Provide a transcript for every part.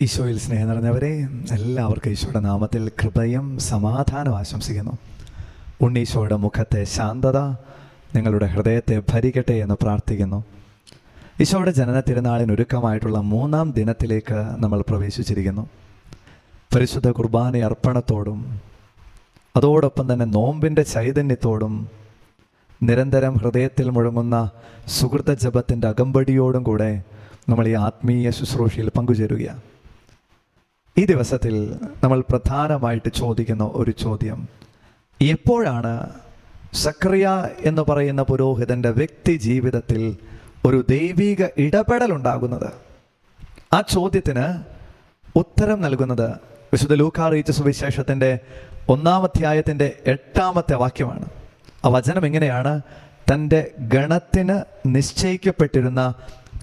ഈശോയിൽ സ്നേഹം നിറഞ്ഞവരെ എല്ലാവർക്കും ഈശോയുടെ നാമത്തിൽ കൃപയും സമാധാനവും ആശംസിക്കുന്നു. ഉണ്ണീശോയുടെ മുഖത്തെ ശാന്തത നിങ്ങളുടെ ഹൃദയത്തെ ഭരിക്കട്ടെ എന്ന് പ്രാർത്ഥിക്കുന്നു. ഈശോയുടെ ജനന തിരുനാളിന് ഒരുക്കമായിട്ടുള്ള മൂന്നാം ദിനത്തിലേക്ക് നമ്മൾ പ്രവേശിച്ചിരിക്കുന്നു. പരിശുദ്ധ കുർബാന അർപ്പണത്തോടും അതോടൊപ്പം തന്നെ നോമ്പിന്റെ ചൈതന്യത്തോടും നിരന്തരം ഹൃദയത്തിൽ മുഴങ്ങുന്ന സുഹൃത ജപത്തിന്റെ അകമ്പടിയോടും കൂടെ നമ്മൾ ഈ ആത്മീയ ശുശ്രൂഷയിൽ പങ്കുചേരുകയാണ്. ഈ ദിവസത്തിൽ നമ്മൾ പ്രധാനമായിട്ട് ചോദിക്കുന്ന ഒരു ചോദ്യം. എപ്പോഴാണ് സക്രിയ എന്ന് പറയുന്ന പുരോഹിതന്റെ വ്യക്തി ജീവിതത്തിൽ ഒരു ദൈവിക ഇടപെടൽ ഉണ്ടാകുന്നത്? ആ ചോദ്യത്തിന് ഉത്തരം നൽകുന്നത് വിശുദ്ധ ലൂക്കാറിയിച്ച സുവിശേഷത്തിന്റെ ഒന്നാമധ്യായത്തിന്റെ എട്ടാമത്തെ വാക്യമാണ്. ആ വചനം എങ്ങനെയാണ് തന്റെ ഗണത്തിന് നിശ്ചയിക്കപ്പെട്ടിരുന്ന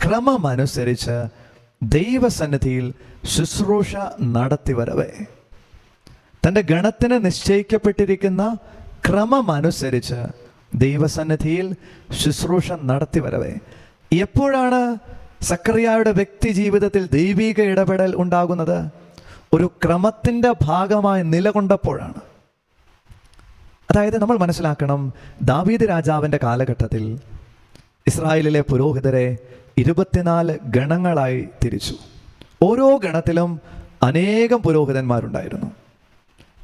ക്രമമനുസരിച്ച് ദൈവസന്നിധിയിൽ ശുശ്രൂഷ നടത്തി വരവേ തന്റെ ഗണത്തിന് നിശ്ചയിക്കപ്പെട്ടിരിക്കുന്ന ക്രമമനുസരിച്ച് ദൈവസന്നിധിയിൽ ശുശ്രൂഷ നടത്തി വരവേ എപ്പോഴാണ് സക്രിയായുടെ വ്യക്തി ജീവിതത്തിൽ ദൈവിക ഇടപെടൽ ഉണ്ടാകുന്നത്? ഒരു ക്രമത്തിന്റെ ഭാഗമായി നിലകൊണ്ടപ്പോഴാണ്. അതായത് നമ്മൾ മനസ്സിലാക്കണം ദാവീദ് രാജാവിന്റെ കാലഘട്ടത്തിൽ ഇസ്രായേലിലെ പുരോഹിതരെ ഇരുപത്തിനാല് ഗണങ്ങളായി തിരിച്ചു. ഓരോ ഗണത്തിലും അനേകം പുരോഹിതന്മാരുണ്ടായിരുന്നു.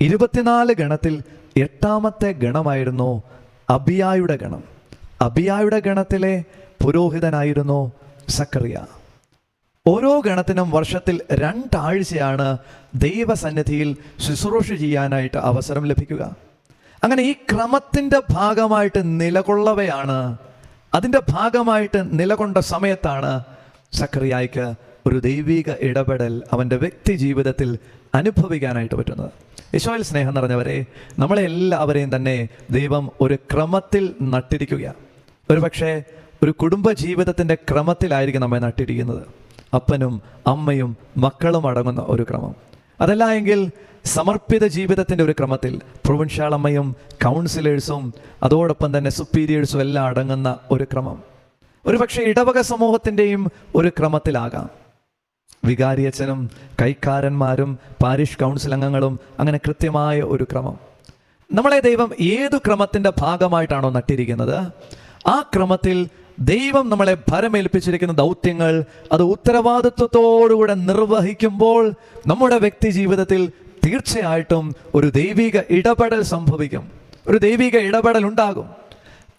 ഇരുപത്തിനാല് ഗണത്തിൽ എട്ടാമത്തെ ഗണമായിരുന്നു അബിയായുടെ ഗണം. അബിയായുടെ ഗണത്തിലെ പുരോഹിതനായിരുന്നു സക്കറിയ ഓരോ ഗണത്തിനും വർഷത്തിൽ രണ്ടാഴ്ചയാണ് ദൈവസന്നിധിയിൽ ശുശ്രൂഷ ചെയ്യാനായിട്ട് അവസരം ലഭിക്കുക. അങ്ങനെ ഈ ക്രമത്തിന്റെ ഭാഗമായിട്ട് നിലകൊള്ളവയാണ് അതിന്റെ ഭാഗമായിട്ട് നിലകൊണ്ട സമയത്താണ് സക്രിയായിക്ക് ഒരു ദൈവിക ഇടപെടൽ അവന്റെ വ്യക്തി ജീവിതത്തിൽ അനുഭവിക്കാനായിട്ട് പറ്റുന്നത്. യശോയിൽ സ്നേഹം നിറഞ്ഞവരെ നമ്മളെ എല്ലാവരെയും തന്നെ ദൈവം ഒരു ക്രമത്തിൽ നട്ടിരിക്കുകയാണ്. ഒരുപക്ഷെ ഒരു കുടുംബ ജീവിതത്തിന്റെ ക്രമത്തിലായിരിക്കും നമ്മെ നട്ടിരിക്കുന്നത്. അപ്പനും അമ്മയും മക്കളും അടങ്ങുന്ന ഒരു ക്രമം. അതല്ല എങ്കിൽ സമർപ്പിത ജീവിതത്തിന്റെ ഒരു ക്രമത്തിൽ പ്രൊവിൻഷ്യൽ അമ്മയും കൗൺസിലേഴ്സും അതോടൊപ്പം തന്നെ സുപ്പീരിയേഴ്സും എല്ലാം അടങ്ങുന്ന ഒരു ക്രമം. ഒരുപക്ഷെ ഇടവക സമൂഹത്തിന്റെയും ഒരു ക്രമത്തിലാകാം. വികാരിയച്ഛനും കൈക്കാരന്മാരും പാരിഷ് കൗൺസിൽ അംഗങ്ങളും അങ്ങനെ കൃത്യമായ ഒരു ക്രമം. നമ്മളെ ദൈവം ഏതു ക്രമത്തിന്റെ ഭാഗമായിട്ടാണോ നട്ടിരിക്കുന്നത്? ആ ക്രമത്തിൽ ദൈവം നമ്മളെ ഭരമേൽപ്പിച്ചിരിക്കുന്ന ദൗത്യങ്ങൾ അത് ഉത്തരവാദിത്വത്തോടുകൂടെ നിർവഹിക്കുമ്പോൾ നമ്മുടെ വ്യക്തി ജീവിതത്തിൽ തീർച്ചയായിട്ടും ഒരു ദൈവിക ഇടപെടൽ സംഭവിക്കും. ഒരു ദൈവിക ഇടപെടൽ ഉണ്ടാകും.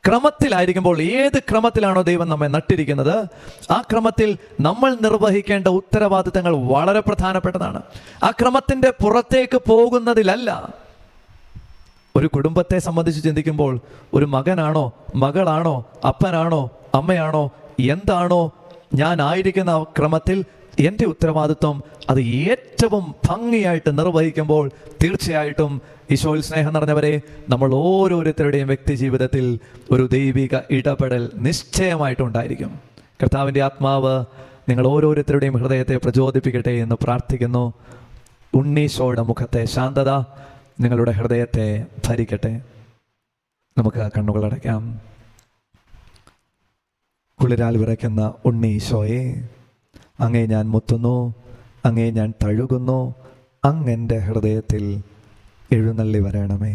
ക്രമത്തിലായിരിക്കുമ്പോൾ ഏത് ക്രമത്തിലാണോ ദൈവം നമ്മെ നട്ടിരിക്കുന്നത് ആ ക്രമത്തിൽ നമ്മൾ നിർവഹിക്കേണ്ട ഉത്തരവാദിത്തങ്ങൾ വളരെ പ്രധാനപ്പെട്ടതാണ്. ആ ക്രമത്തിന്റെ പുറത്തേക്ക് പോകുന്നതിലല്ല. ഒരു കുടുംബത്തെ സംബന്ധിച്ച് ചിന്തിക്കുമ്പോൾ ഒരു മകനാണോ മകളാണോ അപ്പനാണോ അമ്മയാണോ എന്താണോ ഞാൻ ആയിരിക്കുന്ന ക്രമത്തിൽ എന്റെ ഉത്തരവാദിത്വം അത് ഏറ്റവും ഭംഗിയായിട്ട് നിർവഹിക്കുമ്പോൾ തീർച്ചയായിട്ടും ഈശോയിൽ സ്നേഹം നിറഞ്ഞവരെ നമ്മൾ ഓരോരുത്തരുടെയും വ്യക്തി ജീവിതത്തിൽ ഒരു ദൈവിക ഇടപെടൽ നിശ്ചയമായിട്ടുണ്ടായിരിക്കും. കർത്താവിന്റെ ആത്മാവ് നിങ്ങൾ ഓരോരുത്തരുടെയും ഹൃദയത്തെ പ്രചോദിപ്പിക്കട്ടെ എന്ന് പ്രാർത്ഥിക്കുന്നു. ഉണ്ണീശോയുടെ മുഖത്തെ ശാന്തത നിങ്ങളുടെ ഹൃദയത്തെ ഭരിക്കട്ടെ. നമുക്ക് കണ്ണുകൾ അടയ്ക്കാം. കുളിരാൽ വിറയ്ക്കുന്ന ഉണ്ണീശോയെ. അങ്ങേ ഞാൻ മുത്തുന്നു അങ്ങേ ഞാൻ തഴുകുന്നു അങ്ങെന്റെ ഹൃദയത്തിൽ എഴുന്നള്ളി വരണമേ.